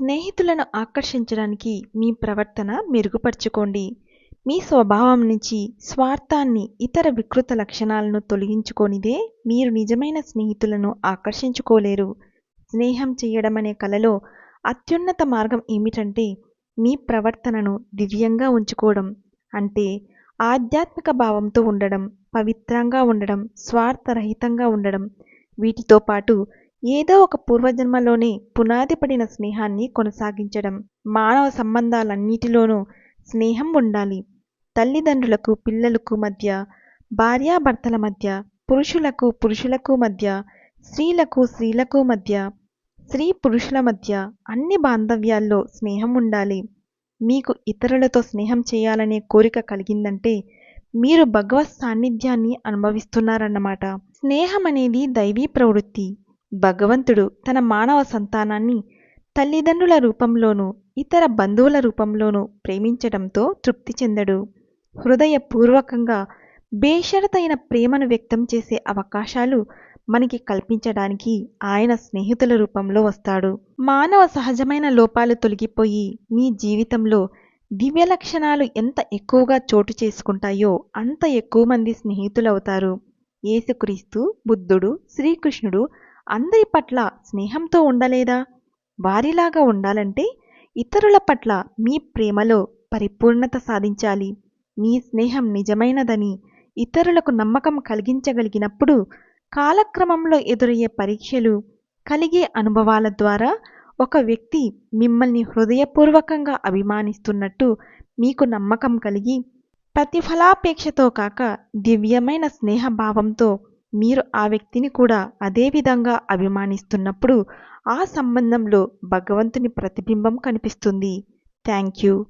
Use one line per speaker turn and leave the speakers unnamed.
స్నేహితులను ఆకర్షించడానికి మీ ప్రవర్తన మెరుగుపరుచుకోండి. మీ స్వభావం నుంచి స్వార్థాన్ని ఇతర వికృత లక్షణాలను తొలగించుకొనిదే మీరు నిజమైన స్నేహితులను ఆకర్షించుకోలేరు. స్నేహం చేయడం అనే కలలో అత్యున్నత మార్గం ఏమిటంటే మీ ప్రవర్తనను దివ్యంగా ఉంచుకోవడం అంటే ఆధ్యాత్మిక భావంతో ఉండడం పవిత్రంగా ఉండడం స్వార్థరహితంగా ఉండడం. వీటితో పాటు ఏదో ఒక పూర్వజన్మలోనే పునాది పడిన స్నేహాన్ని కొనసాగించడం మానవ సంబంధాలన్నిటిలోనూ స్నేహం ఉండాలి. తల్లిదండ్రులకు పిల్లలకు మధ్య భార్యాభర్తల మధ్య పురుషులకు పురుషులకు మధ్య స్త్రీలకు స్త్రీలకు మధ్య స్త్రీ పురుషుల మధ్య అన్ని బాంధవ్యాల్లో స్నేహం ఉండాలి. మీకు ఇతరులతో స్నేహం చేయాలనే కోరిక కలిగిందంటే మీరు భగవత్ సాన్నిధ్యాన్ని అనుభవిస్తున్నారన్నమాట. స్నేహం అనేది దైవీ ప్రవృత్తి. భగవంతుడు తన మానవ సంతానాన్ని తల్లిదండ్రుల రూపంలోనూ ఇతర బంధువుల రూపంలోనూ ప్రేమించడంతో తృప్తి చెందడు. హృదయపూర్వకంగా బేషరతైన ప్రేమను వ్యక్తం చేసే అవకాశాలు మనకి కల్పించడానికి ఆయన స్నేహితుల రూపంలో వస్తాడు. మానవ సహజమైన లోపాలు తొలగిపోయి మీ జీవితంలో దివ్య లక్షణాలు ఎంత ఎక్కువగా చోటు చేసుకుంటాయో అంత ఎక్కువ మంది స్నేహితులవుతారు. యేసుక్రీస్తు బుద్ధుడు శ్రీకృష్ణుడు అందరి పట్ల స్నేహంతో ఉండలేదా? వారిలాగా ఉండాలంటే ఇతరుల పట్ల మీ ప్రేమలో పరిపూర్ణత సాధించాలి. మీ స్నేహం నిజమైనదని ఇతరులకు నమ్మకం కలిగించగలిగినప్పుడు కాలక్రమంలో ఎదురయ్యే పరీక్షలు కలిగే అనుభవాల ద్వారా ఒక వ్యక్తి మిమ్మల్ని హృదయపూర్వకంగా అభిమానిస్తున్నట్టు మీకు నమ్మకం కలిగి ప్రతిఫలాపేక్షతో కాక దివ్యమైన స్నేహభావంతో మీరు ఆ వ్యక్తిని కూడా అదే విధంగా అభిమానిస్తున్నప్పుడు ఆ సంబంధంలో భగవంతుని ప్రతిబింబం కనిపిస్తుంది. Thank you.